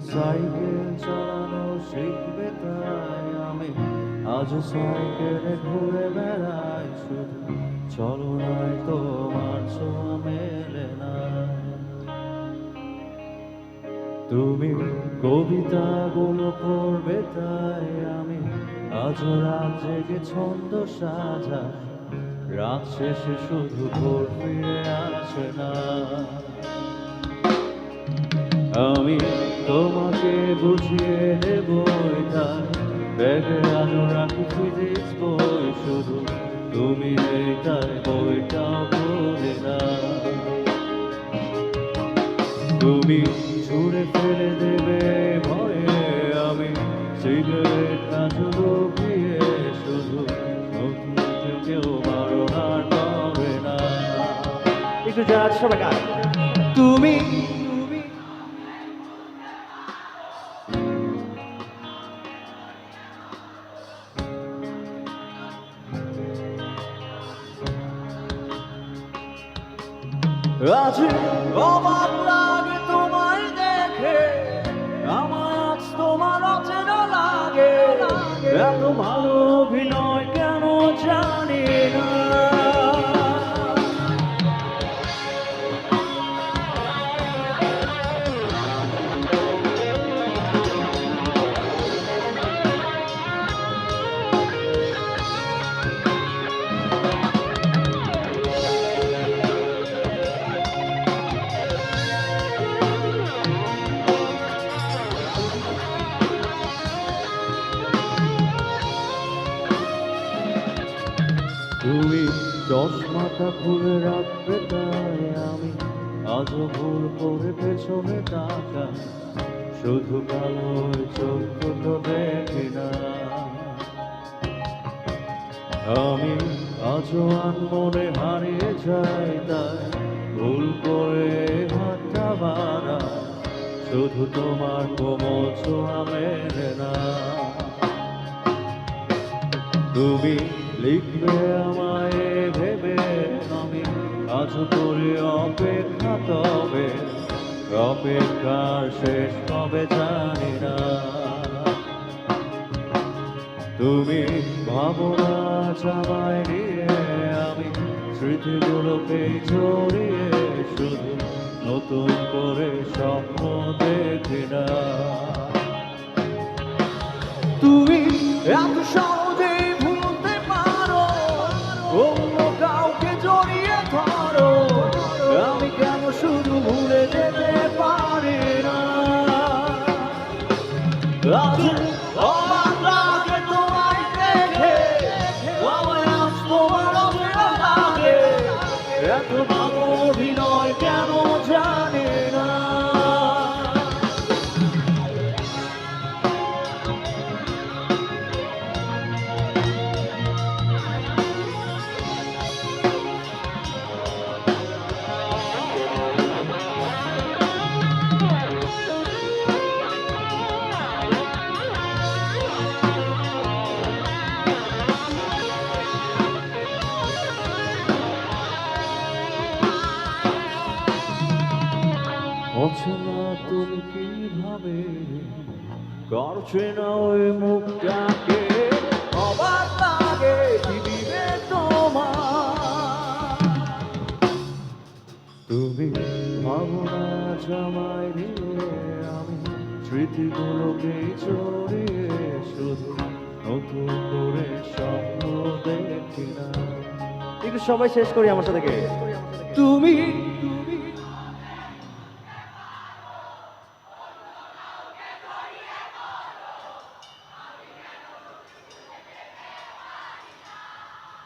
Cycle চালানো শিখবে তাই আমি। আজ সাইকেলে ঘুরে বেড়াই শুধু। চলো নাই তোমার ছোঁয়া মেলে না। তুমি কবিতাগুলো পড়বে তাই আমি। আজ রাত জেগে ছন্দ সাজাই রাত শেষে শুধু ভোর ফিরে আসে না। আমি তোমাকে বুঝিয়ে দেব তাই ব্যাগে আজ রাখি ফিজিক্স বই শুধু। তুমি নেই তাই বইটাও পড়ে না তুমি ছুঁড়ে ফেলে দেবে ভয়ে আমি। সিগারেট লুকিয়ে শুধু। নতুন কেউ বারোহার করে না। একটু সবাই গান তুমি আজ অবাক লাগে তোমায় দেখে। আমার তোমার এত ভালো অভিনয় চশমাটা খুলে রাখবে তাই আমি। আজও ভুল করে পেছনে তাকা শুধু কালো চোখ দুটো দেখি না। আমি আজও আনমনে হারিয়ে যাই তাই। ভুল করে হাতটা বাড়া শুধু তোমার কোমল ছোঁয়া না। তুমি লিখবে আমায় ভেবে আমি আজ করি অপেক্ষা তবে, অপেক্ষার শেষ কবে জানি না। তুমি ভাবনা চাবাই নিয়ে আমি স্মৃতিগুলোকে জড়িয়ে শুধু নতুন করে স্বপ্ন দেখি না। তুমি এত এত ভালো অভিনয় কেন অচেনা তুমি কীভাবে? করছে না ওই মুখটাকে। অবাক লাগে দিদিবে তোমার তুমি ভাবনা জামাই নিয়ে আমি স্মৃতিগুলোকে চড়িয়ে শুধু নতুন করে স্বপ্ন দেখি না। একটু সবাই শেষ করি আমার সাথে তুমি